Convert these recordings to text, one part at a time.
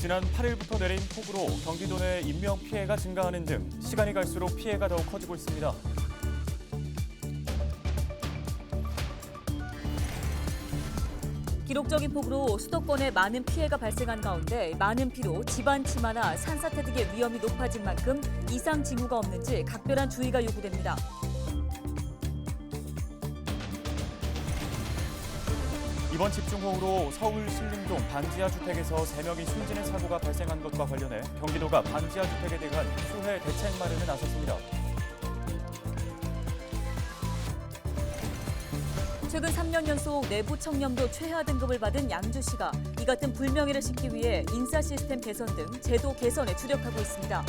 지난 8일부터 내린 폭우로 경기도 내 인명 피해가 증가하는 등 시간이 갈수록 피해가 더욱 커지고 있습니다. 기록적인 폭우로 수도권에 많은 피해가 발생한 가운데 많은 비로 집안 침하나 산사태 등의 위험이 높아진 만큼 이상 징후가 없는지 각별한 주의가 요구됩니다. 이번 집중호우로 서울 신림동 반지하 주택에서 3명이 숨지는 사고가 발생한 것과 관련해 경기도가 반지하 주택에 대한 수해 대책 마련에 나섰습니다. 최근 3년 연속 내부 청렴도 최하 등급을 받은 양주시가 이 같은 불명예를 씻기 위해 인사 시스템 개선 등 제도 개선에 주력하고 있습니다.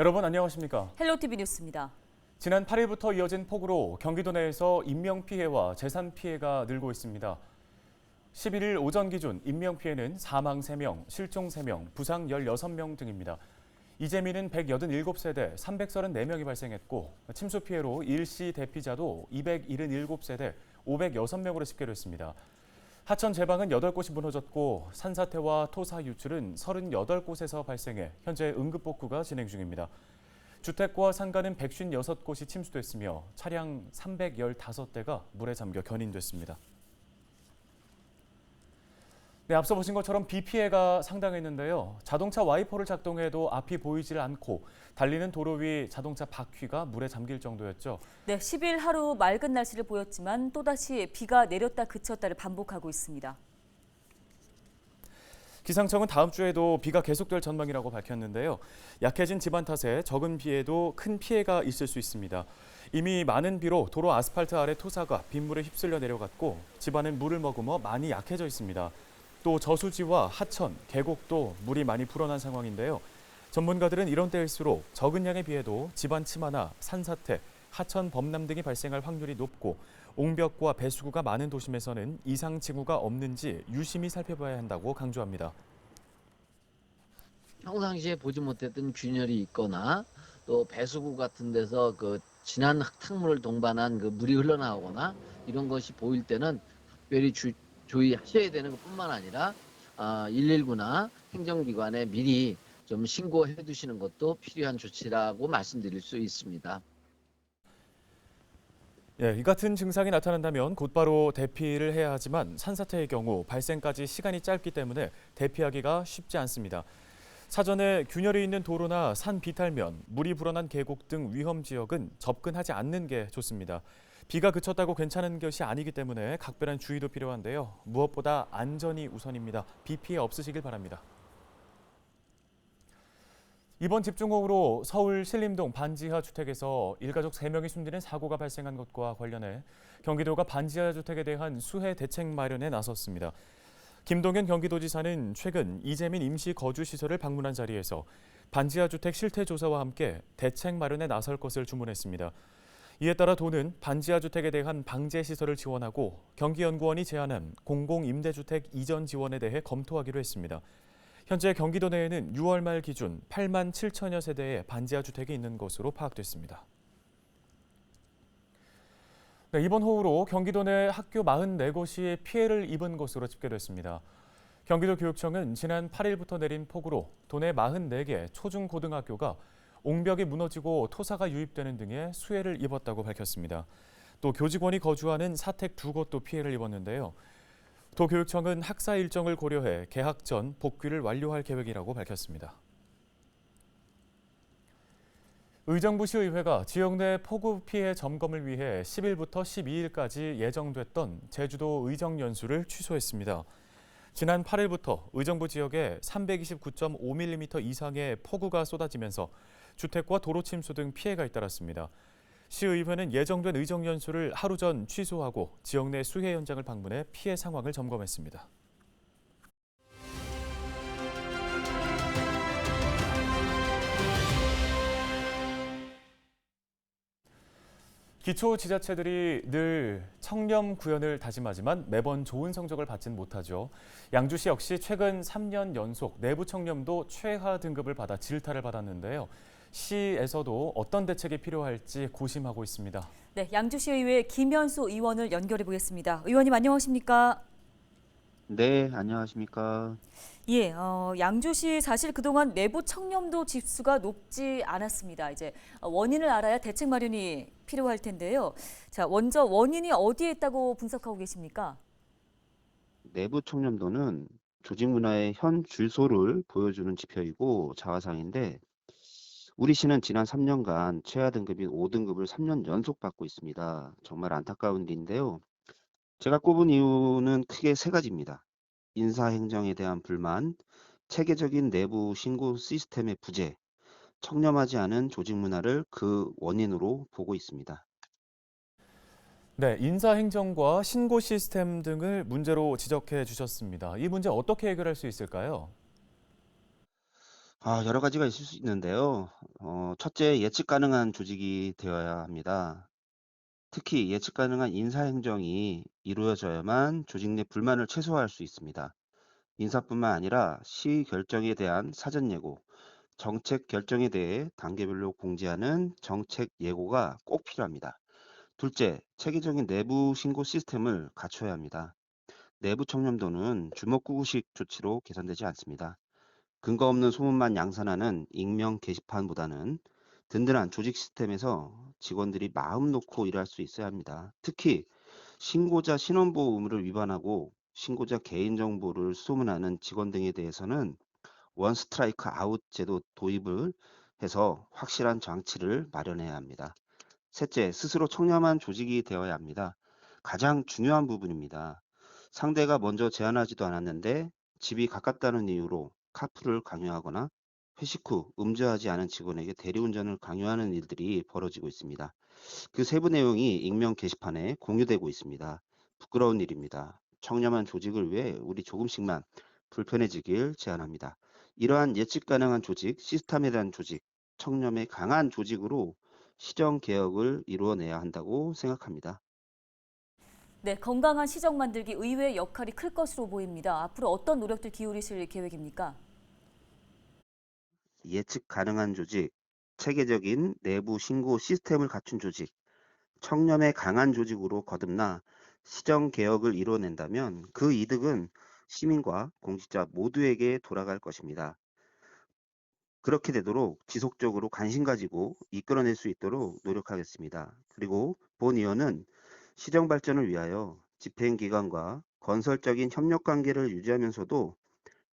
여러분 안녕하십니까? 헬로티비 뉴스입니다. 지난 8일부터 이어진 폭우로 경기도 내에서 인명 피해와 재산 피해가 늘고 있습니다. 11일 오전 기준 인명 피해는 사망 3명, 실종 3명, 부상 16명 등입니다. 이재민은 187세대 334명이 발생했고 침수 피해로 일시 대피자도 277세대 506명으로 집계됐습니다. 하천 제방은 8곳이 무너졌고 산사태와 토사 유출은 38곳에서 발생해 현재 응급 복구가 진행 중입니다. 주택과 상가는 156곳이 침수됐으며 차량 315대가 물에 잠겨 견인됐습니다. 네, 앞서 보신 것처럼 비 피해가 상당했는데요. 자동차 와이퍼를 작동해도 앞이 보이질 않고 달리는 도로 위 자동차 바퀴가 물에 잠길 정도였죠. 네, 10일 하루 맑은 날씨를 보였지만 또다시 비가 내렸다 그쳤다를 반복하고 있습니다. 기상청은 다음 주에도 비가 계속될 전망이라고 밝혔는데요. 약해진 집안 탓에 적은 비에도 큰 피해가 있을 수 있습니다. 이미 많은 비로 도로 아스팔트 아래 토사가 빗물에 휩쓸려 내려갔고 집안은 물을 머금어 많이 약해져 있습니다. 또 저수지와 하천, 계곡도 물이 많이 불어난 상황인데요. 전문가들은 이런 때일수록 적은 양의 비에도 집안 침하나 산사태, 하천 범람 등이 발생할 확률이 높고 옹벽과 배수구가 많은 도심에서는 이상 징후가 없는지 유심히 살펴봐야 한다고 강조합니다. 평상시에 보지 못했던 균열이 있거나 또 배수구 같은 데서 그 진한 흙탕물을 동반한 그 물이 흘러나오거나 이런 것이 보일 때는 특별히 주, 주의하셔야 되는 것뿐만 아니라 아, 119나 행정기관에 미리 좀 신고해 두시는 것도 필요한 조치라고 말씀드릴 수 있습니다. 예, 이 같은 증상이 나타난다면 곧바로 대피를 해야 하지만 산사태의 경우 발생까지 시간이 짧기 때문에 대피하기가 쉽지 않습니다. 사전에 균열이 있는 도로나 산 비탈면, 물이 불어난 계곡 등 위험 지역은 접근하지 않는 게 좋습니다. 비가 그쳤다고 괜찮은 것이 아니기 때문에 각별한 주의도 필요한데요. 무엇보다 안전이 우선입니다. 비 피해 없으시길 바랍니다. 이번 집중호우로 서울 신림동 반지하 주택에서 일가족 3명이 숨지는 사고가 발생한 것과 관련해 경기도가 반지하 주택에 대한 수해 대책 마련에 나섰습니다. 김동연 경기도지사는 최근 이재민 임시 거주 시설을 방문한 자리에서 반지하 주택 실태 조사와 함께 대책 마련에 나설 것을 주문했습니다. 이에 따라 도는 반지하 주택에 대한 방제 시설을 지원하고 경기연구원이 제안한 공공 임대주택 이전 지원에 대해 검토하기로 했습니다. 현재 경기도 내에는 6월 말 기준 8만 7천여 세대의 반지하 주택이 있는 것으로 파악됐습니다. 네, 이번 호우로 경기도 내 학교 44곳이 피해를 입은 것으로 집계됐습니다. 경기도 교육청은 지난 8일부터 내린 폭우로 도내 44개 초중고등학교가 옹벽이 무너지고 토사가 유입되는 등의 수해를 입었다고 밝혔습니다. 또 교직원이 거주하는 사택 두 곳도 피해를 입었는데요. 도교육청은 학사 일정을 고려해 개학 전 복귀를 완료할 계획이라고 밝혔습니다. 의정부시 의회가 지역 내 폭우 피해 점검을 위해 10일부터 12일까지 예정됐던 제주도 의정 연수를 취소했습니다. 지난 8일부터 의정부 지역에 329.5mm 이상의 폭우가 쏟아지면서 주택과 도로 침수 등 피해가 잇따랐습니다. 시의회는 예정된 의정 연수를 하루 전 취소하고 지역 내 수해 현장을 방문해 피해 상황을 점검했습니다. 기초 지자체들이 늘 청렴 구현을 다짐하지만 매번 좋은 성적을 받진 못하죠. 양주시 역시 최근 3년 연속 내부 청렴도 최하 등급을 받아 질타를 받았는데요. 시에서도 어떤 대책이 필요할지 고심하고 있습니다. 네, 양주시의회 김현수 의원을 연결해 보겠습니다. 의원님 안녕하십니까? 네, 안녕하십니까. 예, 어, 양주시 사실 그동안 내부 청렴도 지수가 높지 않았습니다. 이제 원인을 알아야 대책 마련이 필요할 텐데요. 자, 먼저 원인이 어디에 있다고 분석하고 계십니까? 내부 청렴도는 조직 문화의 현 줄소를 보여주는 지표이고 자화상인데 우리 시는 지난 3년간 최하 등급인 5등급을 3년 연속 받고 있습니다. 정말 안타까운 일인데요. 제가 꼽은 이유는 크게 세 가지입니다. 인사 행정에 대한 불만, 체계적인 내부 신고 시스템의 부재, 청렴하지 않은 조직 문화를 그 원인으로 보고 있습니다. 네, 인사 행정과 신고 시스템 등을 문제로 지적해 주셨습니다. 이 문제 어떻게 해결할 수 있을까요? 아, 여러 가지가 있을 수 있는데요. 어, 첫째, 예측 가능한 조직이 되어야 합니다. 특히 예측 가능한 인사 행정이 이루어져야만 조직 내 불만을 최소화할 수 있습니다. 인사뿐만 아니라 시의 결정에 대한 사전 예고, 정책 결정에 대해 단계별로 공지하는 정책 예고가 꼭 필요합니다. 둘째, 체계적인 내부 신고 시스템을 갖춰야 합니다. 내부 청렴도는 주먹구구식 조치로 개선되지 않습니다. 근거 없는 소문만 양산하는 익명 게시판보다는 든든한 조직 시스템에서 직원들이 마음 놓고 일할 수 있어야 합니다. 특히 신고자 신원보호 의무를 위반하고 신고자 개인정보를 수소문하는 직원 등에 대해서는 원 스트라이크 아웃 제도 도입을 해서 확실한 장치를 마련해야 합니다. 셋째, 스스로 청렴한 조직이 되어야 합니다. 가장 중요한 부분입니다. 상대가 먼저 제안하지도 않았는데 집이 가깝다는 이유로 카풀을 강요하거나 회식 후 음주하지 않은 직원에게 대리운전을 강요하는 일들이 벌어지고 있습니다. 그 세부 내용이 익명 게시판에 공유되고 있습니다. 부끄러운 일입니다. 청렴한 조직을 위해 우리 조금씩만 불편해지길 제안합니다. 이러한 예측 가능한 조직, 시스템에 대한 조직, 청렴에 강한 조직으로 시정 개혁을 이루어내야 한다고 생각합니다. 네, 건강한 시정 만들기 의회의 역할이 클 것으로 보입니다. 앞으로 어떤 노력들 기울이실 계획입니까? 예측 가능한 조직, 체계적인 내부 신고 시스템을 갖춘 조직, 청렴에 강한 조직으로 거듭나 시정 개혁을 이뤄낸다면 그 이득은 시민과 공직자 모두에게 돌아갈 것입니다. 그렇게 되도록 지속적으로 관심 가지고 이끌어낼 수 있도록 노력하겠습니다. 그리고 본 의원은 시정 발전을 위하여 집행기관과 건설적인 협력 관계를 유지하면서도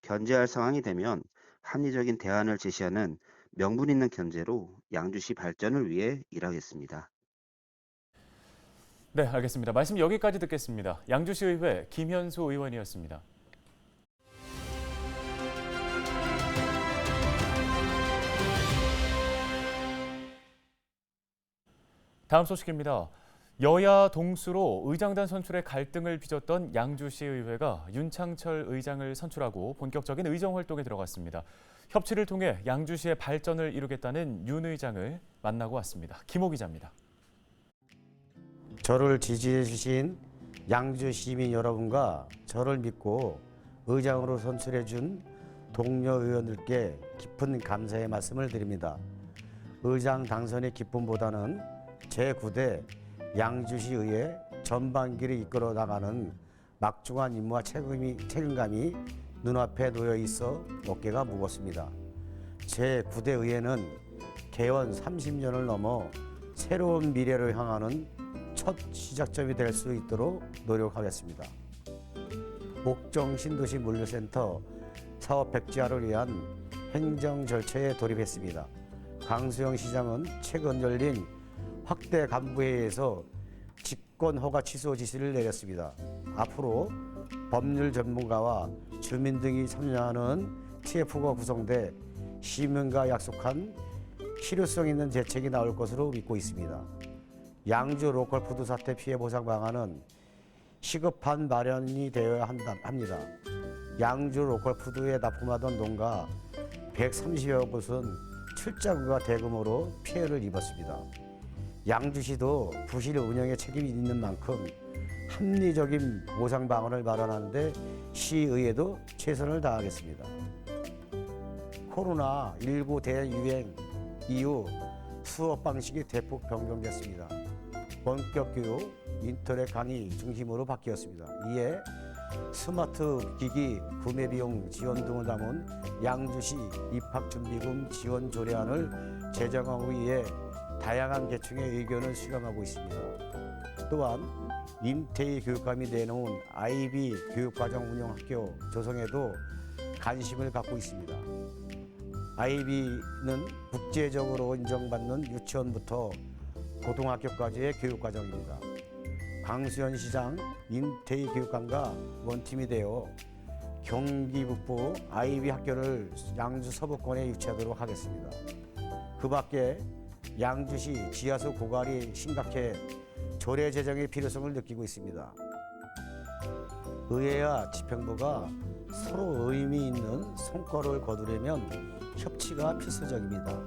견제할 상황이 되면 합리적인 대안을 제시하는 명분 있는 견제로 양주시 발전을 위해 일하겠습니다. 네, 알겠습니다. 말씀 여기까지 듣겠습니다. 양주시의회 김현수 의원이었습니다. 다음 소식입니다. 여야 동수로 의장단 선출에 갈등을 빚었던 양주시의회가 윤창철 의장을 선출하고 본격적인 의정 활동에 들어갔습니다. 협치를 통해 양주시의 발전을 이루겠다는 윤 의장을 만나고 왔습니다. 김호 기자입니다. 저를 지지해 주신 양주 시민 여러분과 저를 믿고 의장으로 선출해 준 동료 의원들께 깊은 감사의 말씀을 드립니다. 의장 당선의 기쁨보다는 제 9대 양주시 의회 전반기를 이끌어 나가는 막중한 임무와 책임이, 책임감이 눈앞에 놓여 있어 어깨가 무겁습니다. 제9대 의회는 개원 30년을 넘어 새로운 미래를 향하는 첫 시작점이 될 수 있도록 노력하겠습니다. 목정 신도시 물류센터 사업 백지화를 위한 행정 절차에 돌입했습니다. 강수영 시장은 최근 열린 확대 간부회의에서 직권 허가 취소 지시를 내렸습니다. 앞으로 법률 전문가와 주민 등이 참여하는 TF가 구성돼 시민과 약속한 실효성 있는 대책이 나올 것으로 믿고 있습니다. 양주 로컬 푸드 사태 피해 보상 방안은 시급한 마련이 되어야 한다, 합니다. 양주 로컬 푸드에 납품하던 농가 130여 곳은 출자금과 대금으로 피해를 입었습니다. 양주시도 부실 운영에 책임이 있는 만큼 합리적인 보상 방안을 마련하는데 시의회도 최선을 다하겠습니다. 코로나19 대유행 이후 수업 방식이 대폭 변경됐습니다. 원격 교육, 인터넷 강의 중심으로 바뀌었습니다. 이에 스마트 기기 구매 비용 지원 등을 담은 양주시 입학준비금 지원 조례안을 제정하기 위해 다양한 계층의 의견을 수렴하고 있습니다. 또한 인테이 교육감이 내놓은 IB 교육과정 운영학교 조성에도 관심을 갖고 있습니다. IB는 국제적으로 인정받는 유치원부터 고등학교까지의 교육과정입니다. 강수현 시장 인테이 교육감과 원팀이 되어 경기 북부 IB 학교를 양주 서부권에 유치하도록 하겠습니다. 그 밖에 양주시 지하수 고갈이 심각해 조례 제정의 필요성을 느끼고 있습니다. 의회와 집행부가 서로 의미 있는 성과를 거두려면 협치가 필수적입니다.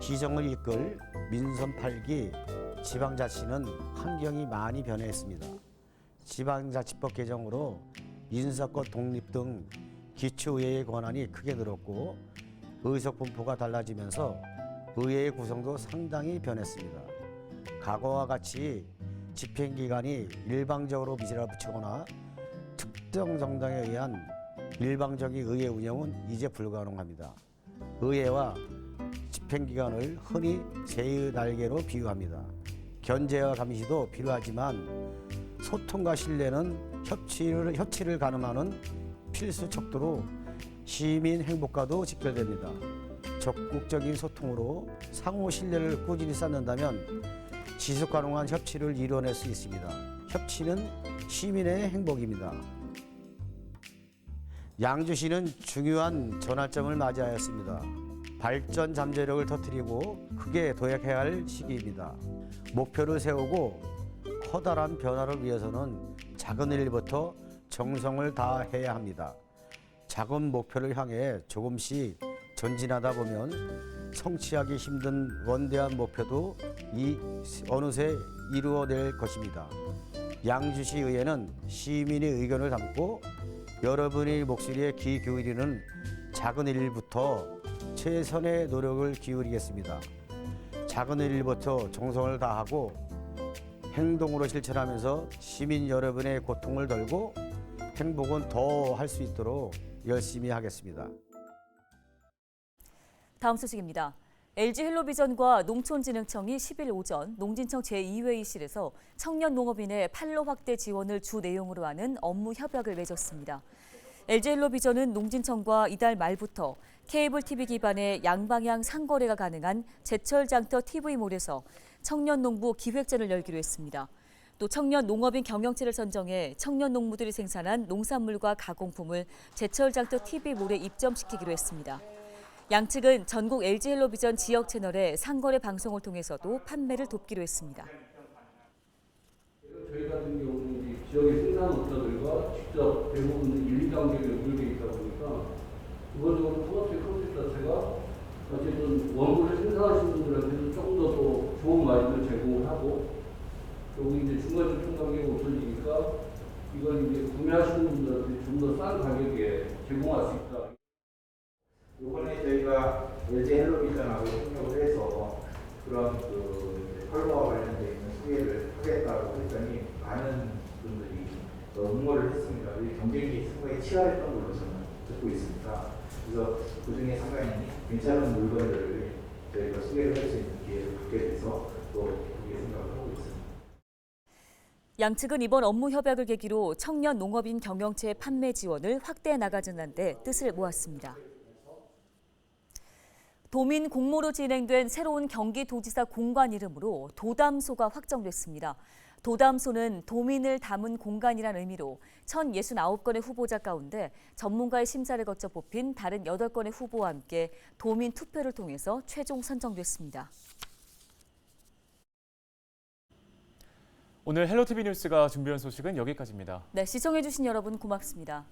시정을 이끌 민선 8기 지방자치는 환경이 많이 변했습니다. 지방자치법 개정으로 인사권 독립 등 기초의회의 권한이 크게 늘었고 의석 분포가 달라지면서 의회의 구성도 상당히 변했습니다. 과거와 같이 집행기관이 일방적으로 밀어붙이거나 특정 정당에 의한 일방적인 의회 운영은 이제 불가능합니다. 의회와 집행기관을 흔히 새의 날개로 비유합니다. 견제와 감시도 필요하지만 소통과 신뢰는 협치를, 협치를 가늠하는 필수 척도로 시민 행복과도 직결됩니다. 적극적인 소통으로 상호 신뢰를 꾸준히 쌓는다면 지속 가능한 협치를 이뤄낼 수 있습니다. 협치는 시민의 행복입니다. 양주시는 중요한 전환점을 맞이하였습니다. 발전 잠재력을 터뜨리고 크게 도약해야 할 시기입니다. 목표를 세우고 커다란 변화를 위해서는 작은 일부터 정성을 다해야 합니다. 작은 목표를 향해 조금씩 전진하다 보면 성취하기 힘든 원대한 목표도 이 어느새 이루어낼 것입니다. 양주시 의회는 시민의 의견을 담고 여러분의 목소리에 귀 기울이는 작은 일부터 최선의 노력을 기울이겠습니다. 작은 일부터 정성을 다하고 행동으로 실천하면서 시민 여러분의 고통을 덜고 행복은 더 할 수 있도록 열심히 하겠습니다. 다음 소식입니다. LG 헬로비전과 농촌진흥청이 10일 오전 농진청 제2회의실에서 청년 농업인의 판로 확대 지원을 주 내용으로 하는 업무 협약을 맺었습니다. LG 헬로비전은 농진청과 이달 말부터 케이블 TV 기반의 양방향 상거래가 가능한 제철 장터 TV몰에서 청년 농부 기획전을 열기로 했습니다. 또 청년 농업인 경영체를 선정해 청년 농부들이 생산한 농산물과 가공품을 제철 장터 TV몰에 입점시키기로 했습니다. 양측은 전국 LG 헬로비전 지역 채널의 상거래 방송을 통해서도 판매를 돕기로 했습니다. 저희 같은 경우는 지역의 생산업자들과 직접 대부분 1, 2단계를 물게 있다 보니까 기본적으로 토마토의 컨셉 자체가 어쨌든 원물을 생산하시는 분들한테는 조금 더또 좋은 마진을 제공을 하고 그리고 이제 중간 제품 가격이 없어지니까 이걸 이제 구매하시는 분들한테 좀 더 싼 가격에 제공할 수 있다. 이번에 저희가 LG 헬로비전하고 협력을 해서 그런 그 컬러와 관련되어 있는 소개를 하겠다고 했더니 많은 분들이 어, 응모를 했습니다. 이 경쟁이 상당히 치열했던 걸로 저는 듣고 있습니다. 그래서 그 중에 상당히 괜찮은 물건들을 저희가 소개를 할 수 있는 기회를 갖게 돼서 또 그렇게 생각을 하고 있습니다. 양측은 이번 업무 협약을 계기로 청년 농업인 경영체 판매 지원을 확대해 나가자는 데 뜻을 모았습니다. 도민 공모로 진행된 새로운 경기도지사 공간 이름으로 도담소가 확정됐습니다. 도담소는 도민을 담은 공간이란 의미로 1,069건의 후보자 가운데 전문가의 심사를 거쳐 뽑힌 다른 8건의 후보와 함께 도민 투표를 통해서 최종 선정됐습니다. 오늘 헬로티비 뉴스가 준비한 소식은 여기까지입니다. 네, 시청해주신 여러분 고맙습니다.